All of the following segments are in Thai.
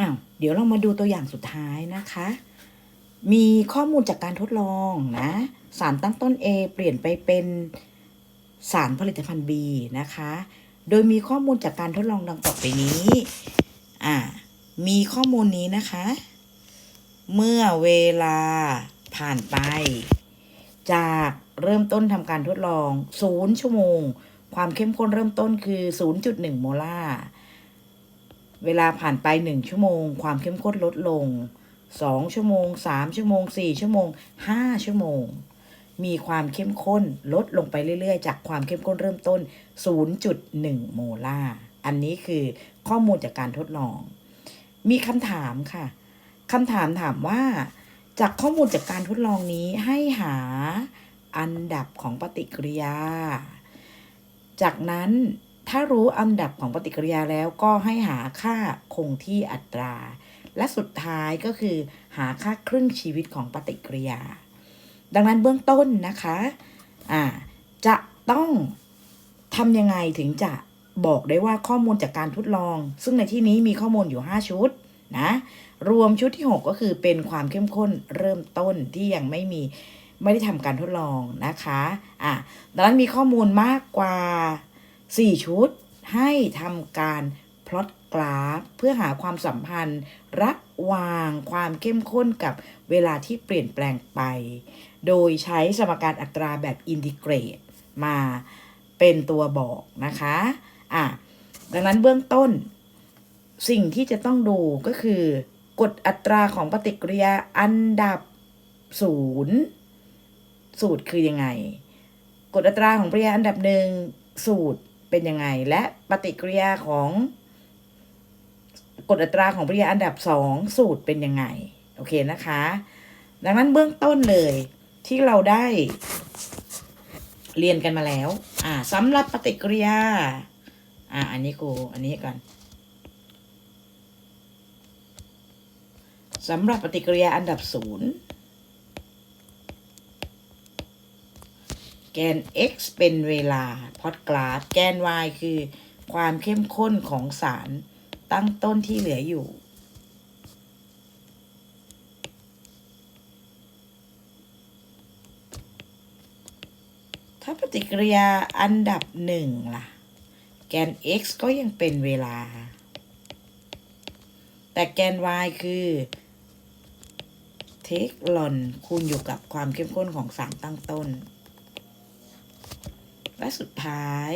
อ้าวเดี๋ยวเรามาดูตัวอย่างสุดท้ายนะคะ มีข้อมูลจากการทดลองนะ สารตั้งต้น A เปลี่ยนไปเป็นสารผลิตภัณฑ์ B นะคะ โดยมีข้อมูลจากการทดลองดังต่อไปนี้ อ่า มีข้อมูลนี้นะคะ เมื่อเวลาผ่านไป จากเริ่มต้นทำการทดลอง 0 ชั่วโมง ความเข้มข้นเริ่มต้นคือ 0.1 โมลาร์ เวลาผ่านไป 1 ชั่วโมง ความเข้มข้นลดลง 2 ชั่วโมง 3 ชั่วโมง 4 ชั่วโมง 5 ชั่วโมง มีความเข้มข้นลดลงไปเรื่อย ๆ จากความเข้มข้นเริ่มต้น 0.1 โมลาร์อันนี้คือข้อมูลจากการทดลอง มีคำถามค่ะคำถามถามว่าจากข้อมูลจากการทดลองนี้ให้หาอันดับของปฏิกิริยา จากนั้น ถ้ารู้อันดับของปฏิกิริยาแล้วก็ให้หาค่าคงที่อัตรา และสุดท้ายก็คือ หาค่าครึ่งชีวิตของปฏิกิริยา ดังนั้นเบื้องต้นนะคะอ่าจะต้องทำยังไงถึงจะบอกได้ว่าข้อมูลจากการทดลอง ซึ่งในที่นี้มีข้อมูลอยู่ 5 ชุดนะ รวมชุดที่ 6 ก็คือเป็นความเข้มข้นเริ่มต้นที่ยังไม่มีไม่ได้ทำการทดลองนะคะ อะดังนั้นมีข้อมูลมากกว่า 4 ชุด ให้ทำการพลอตกราฟเพื่อหาความสัมพันธ์ระหว่างความเข้มข้นกับเวลาที่เปลี่ยนแปลงไป โดยใช้สมการอัตราแบบอินทิเกรตมาเป็นตัวบอกนะคะอะดังนั้นเบื้องต้น สิ่งที่จะต้องดูก็คือกฎอัตราของปฏิกิริยาอันดับศูนย์สูตรคือยังไง กฎอัตราของปฏิกิริยาอันดับหนึ่งสูตร เป็นยังไง และปฏิกิริยาของกฎอัตราของปฏิกิริยาอันดับสองสูตรเป็นยังไง โอเคนะคะ ดังนั้นเบื้องต้นเลยที่เราได้เรียนกันมาแล้ว อ่าสำหรับปฏิกิริยา อ่า อันนี้กูอันนี้ก่อนสำหรับปฏิกิริยาอันดับศูนย์ แกน x เป็นเวลาพอดกราฟ แกน y คือความเข้มข้นของสารตั้งต้นที่เหลืออยู่ ถ้าปฏิกิริยาอันดับหนึ่งล่ะ แกน x ก็ยังเป็นเวลา แต่แกน y คือเทคลอนคูณอยู่กับความเข้มข้นของสารตั้งต้น และสุดท้าย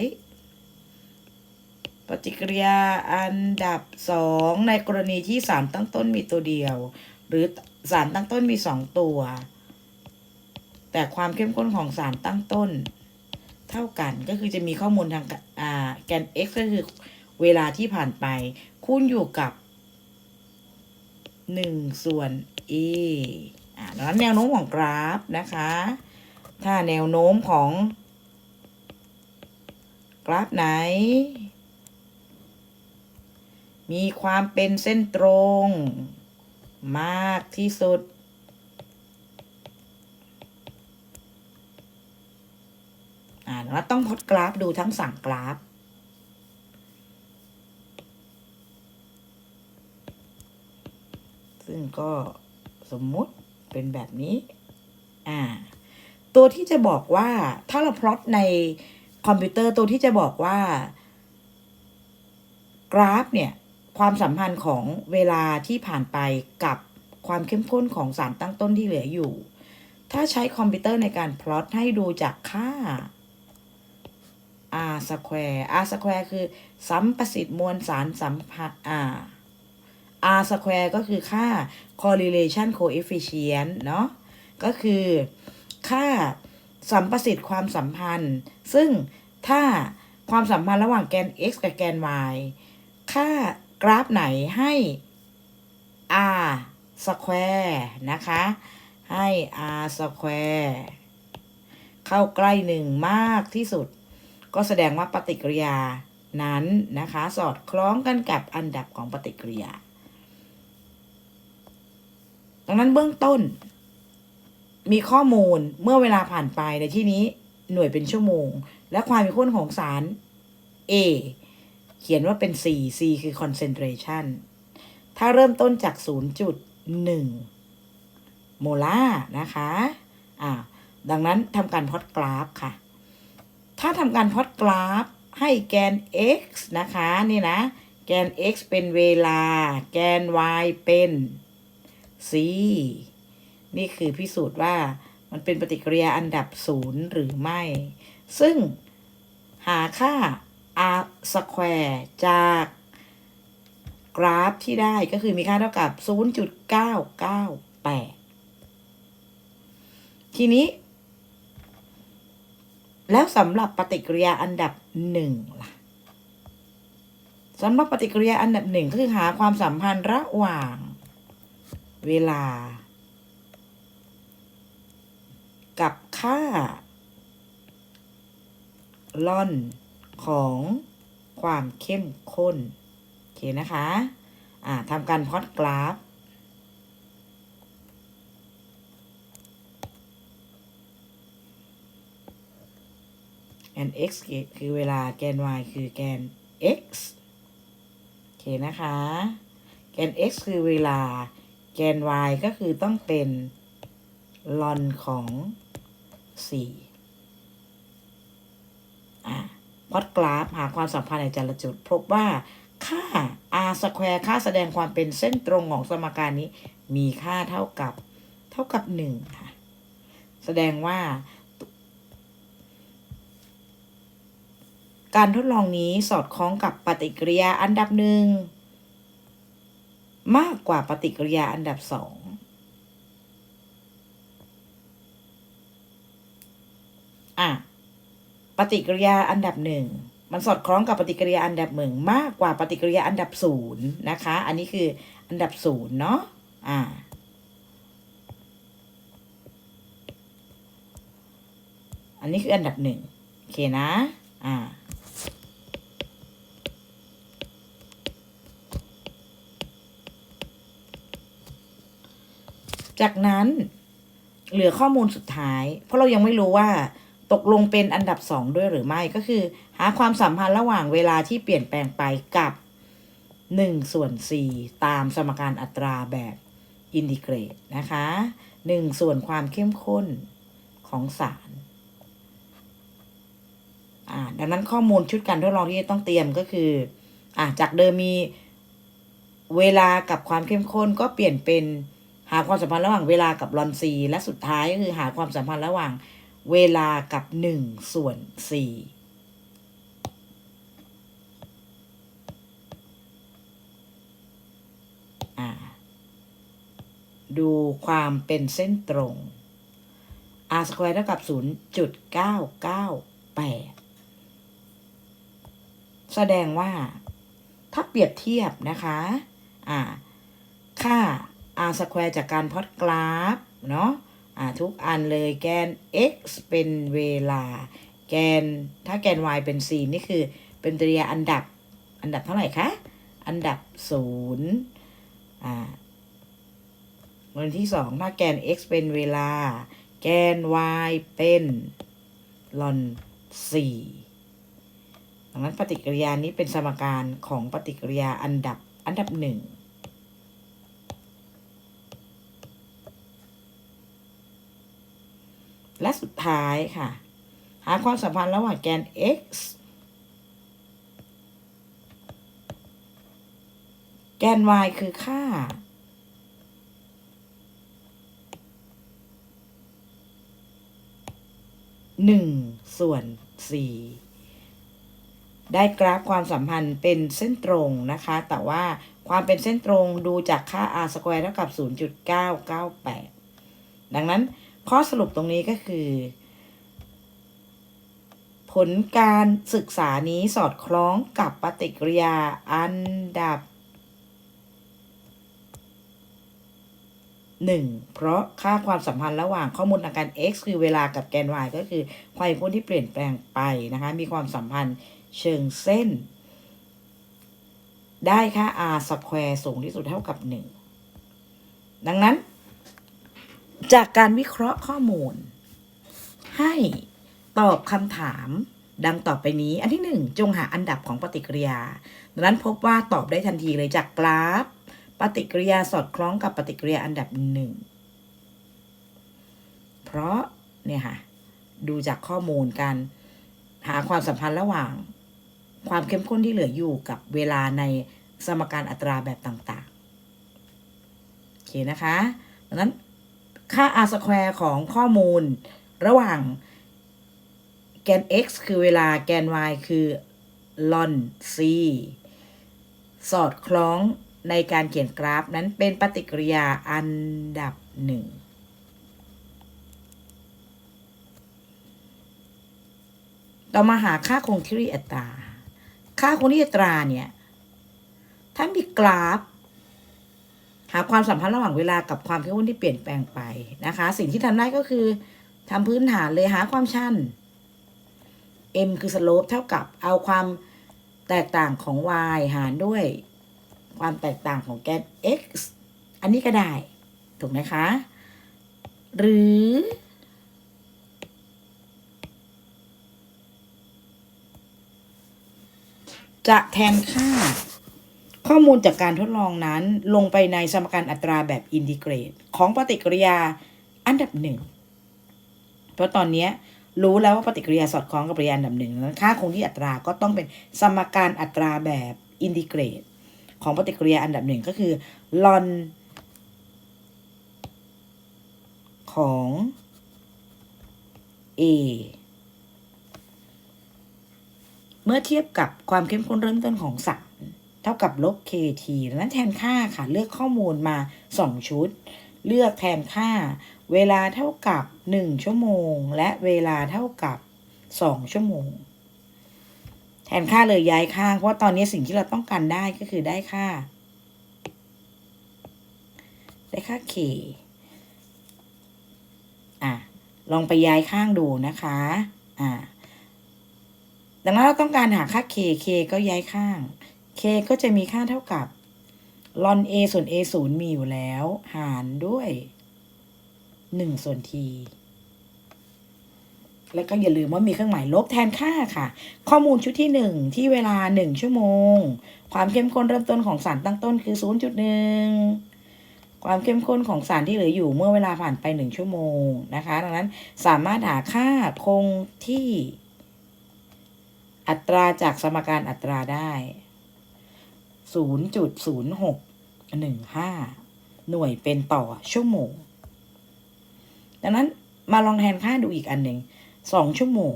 ปฏิกิริยาอันดับสองในกรณีที่สารตั้งต้นมีตัวเดียว หรือสารตั้งต้นมีสองตัว แต่ความเข้มข้นของสารตั้งต้น เท่ากันก็คือจะมีข้อมูลทางแกน x ก็คือเวลาที่ผ่านไป คูณอยู่กับ 1 ส่วน e อ่าดังนั้นแนวโน้มของกราฟนะคะ ถ้าแนวโน้มของ กราฟไหน มีความเป็นเส้นตรง มากที่สุด อ่าแล้วต้องพดกราฟดูทั้งสั่งกราฟซึ่งก็สมมุติเป็นแบบนี้ อ่า ตัวที่จะบอกว่าถ้าเราพลอตใน คอมพิวเตอร์ตัวที่จะบอกว่า กราฟเนี่ย ความสัมพันธ์ของเวลาที่ผ่านไปกับความเข้มข้นของสารตั้งต้นที่เหลืออยู่ ถ้าใช้คอมพิวเตอร์ในการพลอตให้ดูจากค่า r square r square คือ สัมประสิทธิ์มวลสารสัมพันธ์อ่า r square ก็คือค่า correlation coefficient เนาะก็คือค่า สัมประสิทธิ์ความสัมพันธ์ ซึ่งถ้าความสัมพันธ์ระหว่างแกน x กับแกน y ค่ากราฟไหนให้ r square นะคะ ให้ r square เข้าใกล้หนึ่งมากที่สุด ก็แสดงว่าปฏิกิริยานั้นนะคะ สอดคล้องกันกับอันดับของปฏิกิริยา ดังนั้นเบื้องต้น มีข้อมูลเมื่อเวลาผ่านไปในที่นี้หน่วยเป็นชั่วโมง และความเข้มข้นของสาร A เขียนว่าเป็น C C คือ concentration ถ้าเริ่มต้นจาก 0.1 โมลาร์นะคะอ่าดังนั้นทำการพอตกราฟค่ะ ถ้าทำการพอตกราฟให้แกน x นะคะ นี่นะ แกน x เป็นเวลา แกน y เป็น c นี่คือพิสูจน์ว่ามันเป็นปฏิกิริยาอันดับศูนย์หรือไม่ ซึ่งหาค่า r square จากกราฟที่ได้ก็คือมีค่าเท่ากับ 0.998 ทีนี้ แล้วสำหรับปฏิกิริยาอันดับหนึ่งล่ะสำหรับปฏิกิริยาอันดับหนึ่งก็คือหาความสัมพันธ์ระหว่างเวลา กับค่าล่อนของความเข้มข้น โอเคนะคะ อ่าทำการพอตกราฟ แกน x คือเวลาแกน y คือแกน x โอเคนะคะ แกน x คือเวลา แกน y ก็คือต้องเป็นลอนของ 4อะพอดกราฟหาความสัมพันธ์ในแต่ละจุด พบว่าค่า r square ค่าแสดงความเป็นเส้นตรงของสมการนี้ มีค่าเท่ากับเท่ากับ1ค่ะ แสดงว่า การทดลองนี้สอดคล้องกับปฏิกิริยาอันดับหนึ่งมากกว่าปฏิกิริยาอันดับสอง อะปฏิกิริยาอันดับหนึ่งมันสอดคล้องกับปฏิกิริยาอันดับหนึ่งมากกว่าปฏิกิริยาอันดับศูนย์นะคะ อันนี้คืออันดับศูนย์เนาะอ่าอันนี้คืออันดับหนึ่งโอเคนะ อ่า จากนั้นเหลือข้อมูลสุดท้าย เพราะเรายังไม่รู้ว่า ตกลงเป็นอันดับสองด้วยหรือไม่ก็คือ หาความสัมพันธ์ระหว่างเวลาที่เปลี่ยนแปลงไปกับ1ส่วน4ตามสมการอัตราแบบอินทิเกรตนะคะ1ส่วนความเข้มข้นของสารดังนั้นข้อมูลชุดการทดลองที่ต้องเตรียมก็คืออจากเดิมมีเวลากับความเข้มข้นก็เปลี่ยนเป็นหาความสัมพันธ์ระหว่างเวลากับลอนซีและสุดท้ายก็คือหาความสัมพันธ์ระหว่าง เวลากับหนึ่งส่วนสี่อ่าดูความเป็นเส้นตรง r square เท่ากับ 0.998 แสดงว่า ถ้าเปรียบเทียบนะคะ อ่า ค่า r square จากการพอตกราฟ เนาะ ทุกอันเลยแกน x เป็นเวลา แกนถ้าแกน y เป็น c นี่คือเป็นตรียอันดับอันดับเท่าไหร่คะ อันดับ0อ่าวันที่สองถ้าแกน x เป็นเวลา แกน y เป็นลอน4ดังนั้นปฏิกิริยานี้เป็นสมการของปฏิกิริยาอันดับอันดับหนึ่ง และสุด ท้ายค่ะ หาความสัมพันธ์ระหว่างแกน x แกน y คือค่าหนึ่งส่วนสี่ได้กราฟความสัมพันธ์เป็นเส้นตรงนะคะ แต่ว่าความเป็นเส้นตรงดูจากค่า r square เท่ากับ 0.998 ดังนั้น ข้อสรุปตรงนี้ก็คือ ผลการศึกษานี้สอดคล้องกับปฏิกิริยาอันดับหนึ่งเพราะค่าความสัมพันธ์ระหว่างข้อมูลทางการ x คือเวลากับแกน y ก็คือความเข้นที่เปลี่ยนแปลงไปนะคะ มีความสัมพันธ์เชิงเส้น ได้ค่า r square สูงที่สุดเท่ากับ 1 ดังนั้น จากการวิเคราะห์ข้อมูล ให้ตอบคำถามดังต่อไปนี้ อันที่1จงหาอันดับของปฏิกิริยา ดังนั้นพบว่าตอบได้ทันทีเลยจากกราฟ ปฏิกิริยาสอดคล้องกับปฏิกิริยาอันดับหนึ่งเพราะเนี่ยค่ะดูจากข้อมูลการหาความสัมพันธ์ระหว่าง ความเข้มข้นที่เหลืออยู่กับเวลาในสมการอัตราแบบต่างๆโอเคนะคะดังนั้น ค่า r square ของข้อมูล ระหว่างแกน x คือเวลาแกน y คือ ln c สอดคล้องในการเขียนกราฟนั้นเป็นปฏิกิริยาอันดับหนึ่งต่อมาหาค่าคงที่อัตรา ค่าคงที่อัตราเนี่ย ถ้ามีกราฟ หาความสัมพันธ์ระหว่างเวลากับความเข้มข้นที่เปลี่ยนแปลงไปนะคะ สิ่งที่ทำได้ก็คือทำพื้นฐานเลยหาความชัน m คือ slope เท่ากับเอาความแตกต่างของ y หารด้วย ความแตกต่างของแกน x อันนี้ก็ได้ ถูกไหมคะ หรือ จะแทนค่า ข้อมูลจากการทดลองนั้นลงไปในสมการอัตราแบบอินทิเกรต ของปฏิกิริยาอันดับหนึ่งเพราะตอนนี้รู้แล้วว่าปฏิกิริยาสอดคล้องกับปฏิกิริยาอันดับหนึ่งนั้นค่าคงที่อัตราก็ต้องเป็นสมการอัตราแบบอินทิเกรต ของปฏิกิริยาอันดับหนึ่งก็คือลอนของ A เมื่อเทียบกับความเข้มข้นเริ่มต้นของสาร เท่ากับลบ kt ดังนั้นแทนค่าค่ะเลือกข้อมูลมา 2 ชุด เลือกแทนค่า เวลาเท่ากับ 1 ชั่วโมง และเวลาเท่ากับ 2 ชั่วโมง แทนค่าเลยย้ายข้าเพราะว่าตอนนี้สิ่งที่เราต้องการได้ก็คือได้ค่า ได้ค่า k อะลองไปย้ายข้างดูนะคะ อ่าดังนั้นเราต้องการหาค่า k k ก็ย้ายข้าง k ก็จะมีค่าเท่ากับ ln a ส่วน a ศูนย์มีอยู่แล้ว หารด้วยหนึ่งส่วน t แล้วก็อย่าลืมว่ามีเครื่องหมายลบแทนค่าค่ะ ข้อมูลชุดที่หนึ่งที่เวลาหนึ่งชั่วโมง ความเข้มข้นเริ่มต้นของสารตั้งต้นคือ0.1ความเข้มข้นของสารที่เหลืออยู่เมื่อเวลาผ่านไปหนึ่งชั่วโมงนะคะ ดังนั้นสามารถหาค่าคงที่อัตราจากสมการอัตราได้ 0.0615 หน่วยเป็นต่อชั่วโมง ดังนั้นมาลองแทนค่าดูอีกอันหนึ่งสองชั่วโมง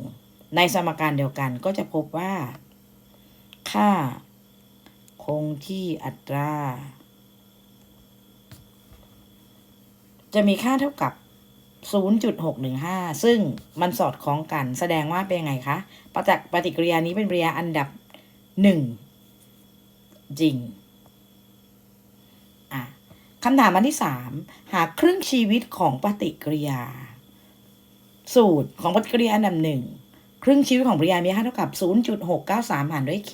ในสมการเดียวกันก็จะพบว่า ค่า คงที่อัตรา จะมีค่าเท่ากับ0.615 ซึ่งมันสอดคล้องกันแสดงว่าเป็นไงคะ ปฏิปฏิกิริยานี้เป็นปฏิกิริยาอันดับหนึ่ง จริงอะคำถามอันที่สามหาครึ่งชีวิตของปฏิกิริยา สูตรของปฏิกิริยาอันดับหนึ่งครึ่งชีวิตของปฏิกิริยามีค่าเท่ากับ 0.693 หารด้วย k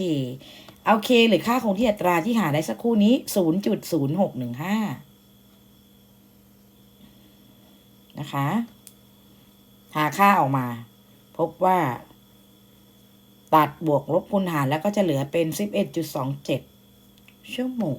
เอา k หรือค่าคงที่อัตราที่หาได้สักครู่นี้ 0.0615 นะคะ หาค่าออกมา พบว่า ตัดบวกลบคูณหารแล้วก็จะเหลือเป็น 11.27 ชั่วโมง